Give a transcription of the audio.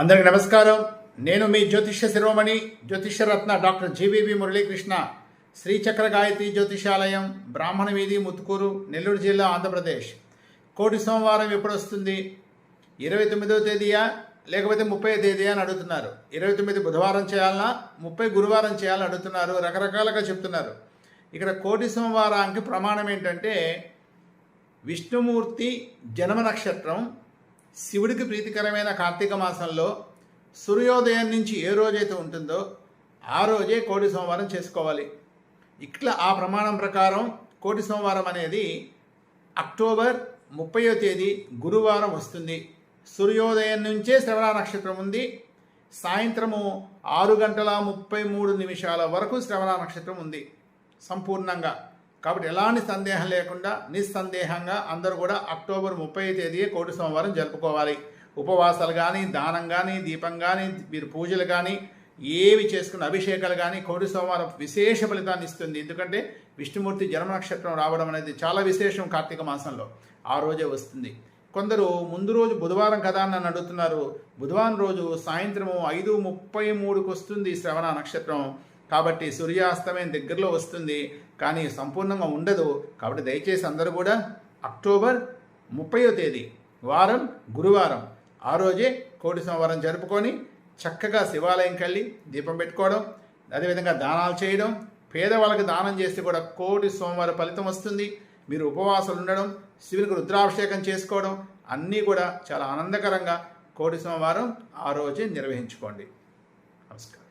అందరికి నమస్కారం. నేను మీ జ్యోతిష్య శిరోమణి జ్యోతిష్యరత్న డాక్టర్ జీవీవి మురళీకృష్ణ. శ్రీచక్ర గాయత్రి జ్యోతిషాలయం బ్రాహ్మణ వీధి ముత్తుకూరు నెల్లూరు జిల్లా ఆంధ్రప్రదేశ్. కోటి సోమవారం ఎప్పుడు వస్తుంది? ఇరవై తొమ్మిదవ తేదీయా? లేకపోతే ముప్పై తేదీ అని అడుగుతున్నారు. ఇరవై తొమ్మిది బుధవారం చేయాలన్నా ముప్పై గురువారం చేయాలని అడుగుతున్నారు. రకరకాలుగా చెప్తున్నారు. ఇక్కడ కోటి సోమవారానికి ప్రమాణం ఏంటంటే విష్ణుమూర్తి జన్మ నక్షత్రం శివుడికి ప్రీతికరమైన కార్తీక మాసంలో సూర్యోదయం నుంచి ఏ రోజైతే ఉంటుందో ఆ రోజే కోటి సోమవారం చేసుకోవాలి. ఇట్లా ఆ ప్రమాణం ప్రకారం కోటి సోమవారం అనేది అక్టోబర్ ముప్పయో తేదీ గురువారం వస్తుంది. సూర్యోదయం నుంచే శ్రవణ నక్షత్రం ఉంది. సాయంత్రము ఆరు గంటల ముప్పై మూడు నిమిషాల వరకు శ్రవణ నక్షత్రం ఉంది. సంపూర్ణంగా. కాబట్టి ఎలాంటి సందేహం లేకుండా నిస్సందేహంగా అందరూ కూడా అక్టోబర్ ముప్పై తేదీ కోటి సోమవారం జరుపుకోవాలి. ఉపవాసాలు కానీ దానం కానీ దీపం కానీ మీరు పూజలు కానీ ఏవి చేసుకున్న అభిషేకాలు కానీ కోటి సోమవారం విశేష ఫలితాన్ని ఇస్తుంది. ఎందుకంటే విష్ణుమూర్తి జన్మ నక్షత్రం రావడం అనేది చాలా విశేషం కార్తీక మాసంలో. ఆ రోజే వస్తుంది. కొందరు ముందు రోజు బుధవారం కదా అని నన్ను అడుగుతున్నారు. బుధవారం రోజు సాయంత్రము ఐదు ముప్పై మూడుకు వస్తుంది శ్రవణ నక్షత్రం. కాబట్టి సూర్యాస్తమయం దగ్గరలో వస్తుంది కానీ సంపూర్ణంగా ఉండదు. కాబట్టి దయచేసి అందరూ కూడా అక్టోబర్ ముప్పయో తేదీ వారం గురువారం ఆ రోజే కోటి సోమవారం జరుపుకొని చక్కగా శివాలయంకి వెళ్ళి దీపం పెట్టుకోవడం అదేవిధంగా దానాలు చేయడం పేదవాళ్ళకి దానం చేస్తే కూడా కోటి సోమవారం ఫలితం వస్తుంది. మీరు ఉపవాసాలు ఉండడం శివునికి రుద్రాభిషేకం చేసుకోవడం అన్నీ కూడా చాలా ఆనందకరంగా కోటి సోమవారం ఆ రోజే నిర్వహించుకోండి. నమస్కారం.